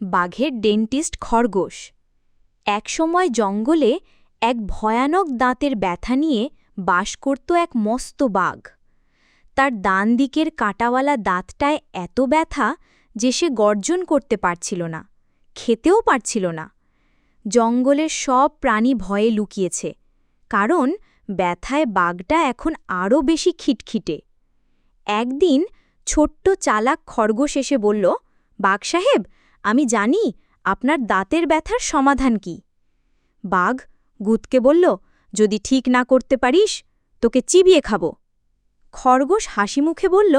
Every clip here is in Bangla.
বাঘের ডেন্টিস্ট খরগোশ। একসময় জঙ্গলে এক ভয়ানক দাঁতের ব্যথা নিয়ে বাস করত এক মস্ত বাঘ। তার ডান দিকের কাঁটাওয়ালা দাঁতটায় এত ব্যথা যে সে গর্জন করতে পারছিল না, খেতেও পারছিল না। জঙ্গলের সব প্রাণী ভয়ে লুকিয়েছে, কারণ ব্যথায় বাঘটা এখন আরও বেশি খিটখিটে। একদিন ছোট্ট চালাক খরগোশ এসে বলল, বাঘ সাহেব আমি জানি আপনার দাঁতের ব্যথার সমাধান কি। বাঘ গুতকে বলল, যদি ঠিক না করতে পারিস, তোকে চিবিয়ে খাব। খরগোশ হাসি মুখে বলল,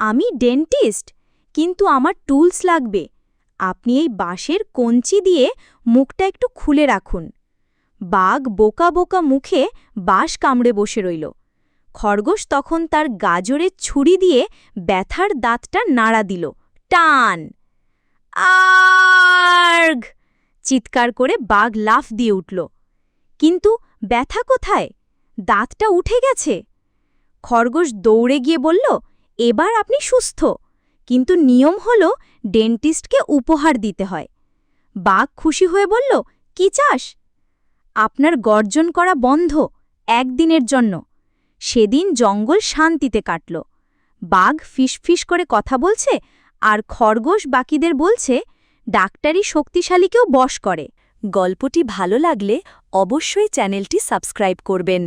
আমি ডেন্টিস্ট, কিন্তু আমার টুলস লাগবে। আপনি এই বাঁশের কঞ্চি দিয়ে মুখটা একটু খুলে রাখুন। বাঘ বোকা বোকা মুখে বাঁশ কামড়ে বসে রইল। খরগোশ তখন তার গাজরের ছুরি দিয়ে ব্যথার দাঁতটা নাড়া দিল। টান! আর্গ! চিৎকার করে বাঘ লাফ দিয়ে উঠল। কিন্তু ব্যথা কোথায়? দাঁতটা উঠে গেছে। খরগোশ দৌড়ে গিয়ে বলল, এবার আপনি সুস্থ। কিন্তু নিয়ম হল ডেন্টিস্টকে উপহার দিতে হয়। বাঘ খুশি হয়ে বলল, কি চাস? আপনার গর্জন করা বন্ধ, একদিনের জন্য। সেদিন জঙ্গল শান্তিতে কাটল। বাঘ ফিসফিস করে কথা বলছে আর খরগোশ বাকিদের বলছে ডাক্তারি শক্তিশালীকেও বশ করে। গল্পটি ভালো লাগলে অবশ্যই চ্যানেলটি সাবস্ক্রাইব করবেন।